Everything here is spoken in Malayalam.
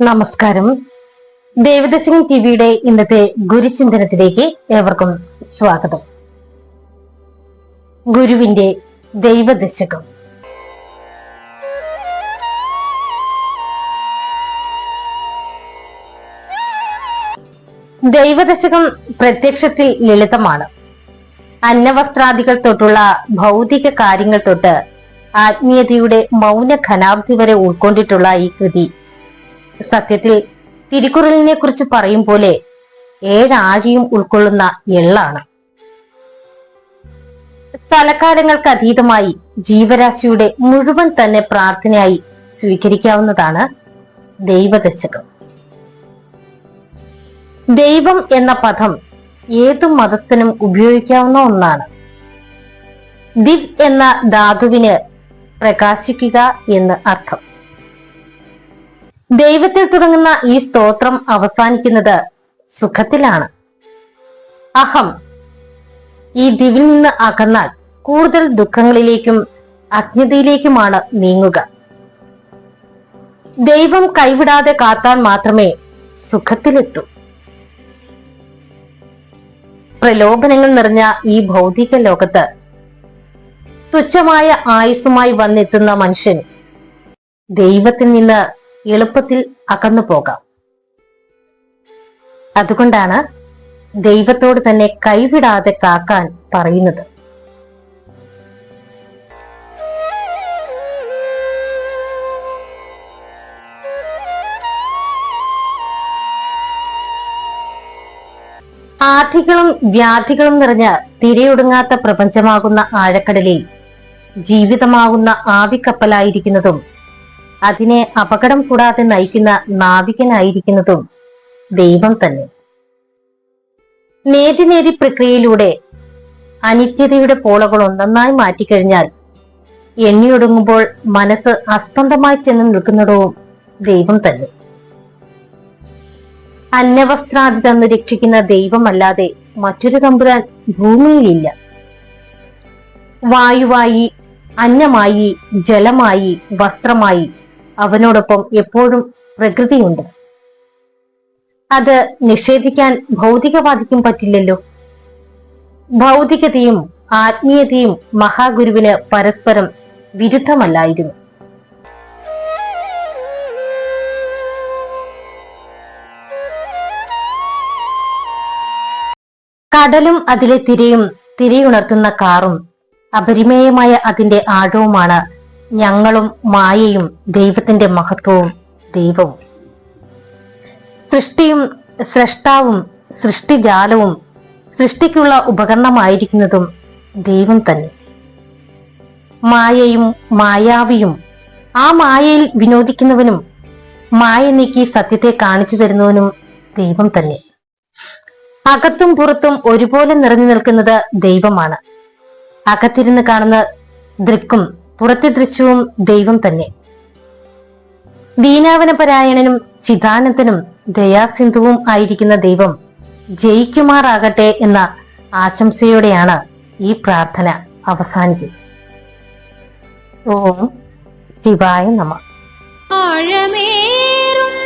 നമസ്കാരം. ദേവദശകം ടിവിയുടെ ഇന്നത്തെ ഗുരുചിന്തനത്തിലേക്ക് ഏവർക്കും സ്വാഗതം. ഗുരുവിന്റെ ദൈവദശകം ദൈവദശകം പ്രത്യക്ഷത്തിൽ ലളിതമാണ്. അന്നവസ്ത്രാദികൾ തൊട്ടുള്ള ഭൗതിക കാര്യങ്ങൾ തൊട്ട് ആത്മീയതയുടെ മൗന ഘനാബ്ദി വരെ ഉൾക്കൊണ്ടിട്ടുള്ള ഈ കൃതി സത്യത്തിൽ തിരുക്കുറലിനെ കുറിച്ച് പറയും പോലെ ഏഴാഴിയും ഉൾക്കൊള്ളുന്ന എള്ളാണ്. സ്ഥലകാലങ്ങൾക്ക് അതീതമായി ജീവരാശിയുടെ മുഴുവൻ തന്നെ പ്രാർത്ഥനയായി സ്വീകരിക്കാവുന്നതാണ് ദൈവദശകം. ദൈവം എന്ന പദം ഏതു മതത്തിനും ഉപയോഗിക്കാവുന്ന ഒന്നാണ്. ദിവ് എന്ന ധാതുവിന് പ്രകാശിക്കുക എന്ന് അർത്ഥം. ദൈവത്തിൽ തുടങ്ങുന്ന ഈ സ്തോത്രം അവസാനിക്കുന്നത് സുഖത്തിലാണ്. അഹം ഈ ദിവിൽ നിന്ന് അകന്നാൽ കൂടുതൽ ദുഃഖങ്ങളിലേക്കും അജ്ഞതയിലേക്കുമാണ് നീങ്ങുക. ദൈവം കൈവിടാതെ കാത്താൽ മാത്രമേ സുഖത്തിലെത്തൂ. പ്രലോഭനങ്ങൾ നിറഞ്ഞ ഈ ഭൗതിക ലോകത്ത് തുച്ഛമായ ആയുസ്സുമായി വന്നെത്തുന്ന മനുഷ്യൻ ദൈവത്തിൽ നിന്ന് എളുപ്പത്തിൽ അകന്നു പോകാം. അതുകൊണ്ടാണ് ദൈവത്തോട് തന്നെ കൈവിടാതെ കാക്കാൻ പറയുന്നത്. ആധികളും വ്യാധികളും നിറഞ്ഞ തിരയൊടുങ്ങാത്ത പ്രപഞ്ചമാകുന്ന ആഴക്കടലിൽ ജീവിതമാകുന്ന ആവിക്കപ്പലായിരിക്കുന്നതും അതിനെ അപകടം കൂടാതെ നയിക്കുന്ന നാവികനായിരിക്കുന്നതും ദൈവം തന്നെ. നേതി നേതി പ്രക്രിയയിലൂടെ അനിത്യതയുടെ പോളകൾ ഒന്നൊന്നായി മാറ്റിക്കഴിഞ്ഞാൽ എണ്ണിയൊടുങ്ങുമ്പോൾ മനസ്സ് അസ്പന്ദമായി ചെന്ന് നിൽക്കുന്നതവും ദൈവം തന്നെ. അന്നവസ്ത്രാദി തന്ന് രക്ഷിക്കുന്ന ദൈവമല്ലാതെ മറ്റൊരു തമ്പുരാൻ ഭൂമിയിലില്ല. വായുവായി അന്നമായി ജലമായി വസ്ത്രമായി അവനോടൊപ്പം എപ്പോഴും പ്രകൃതിയുണ്ട്. അത് നിഷേധിക്കാൻ ഭൗതികവാദിക്കും പറ്റില്ലല്ലോ. ഭൗതികതയും ആത്മീയതയും മഹാഗുരുവിന് പരസ്പരം വിരുദ്ധമല്ലായിരുന്നു. കടലും അതിലെ തിരയും തിരയുണർത്തുന്ന കാറും അപരിമേയമായ അതിന്റെ ആഴവുമാണ് ഞങ്ങളും മായയും ദൈവത്തിന്റെ മഹത്വവും ദൈവവും. സൃഷ്ടിയും സൃഷ്ടാവും സൃഷ്ടിജാലവും സൃഷ്ടിക്കുള്ള ഉപകരണമായിരിക്കുന്നതും ദൈവം തന്നെ. മായയും മായാവിയും ആ മായയിൽ വിനോദിക്കുന്നവനും മായ നീക്കി സത്യത്തെ കാണിച്ചു തരുന്നവനും ദൈവം തന്നെ. അകത്തും പുറത്തും ഒരുപോലെ നിറഞ്ഞു നിൽക്കുന്നത് ദൈവമാണ്. അകത്തിരുന്ന് കാണുന്ന ദൃക്കും പുറത്തെ ദൃശ്യവും ദൈവം തന്നെ. ദീനാവനപരായണനും ചിദാനന്ദനും ദയാസിന്ധുവും ആയിരിക്കുന്ന ദൈവം ജയിക്കുമാറാകട്ടെ എന്ന ആശംസയോടെയാണ് ഈ പ്രാർത്ഥന അവസാനിക്കുന്നത്. ഓം ശിവായ നമ. മഹസ്സാ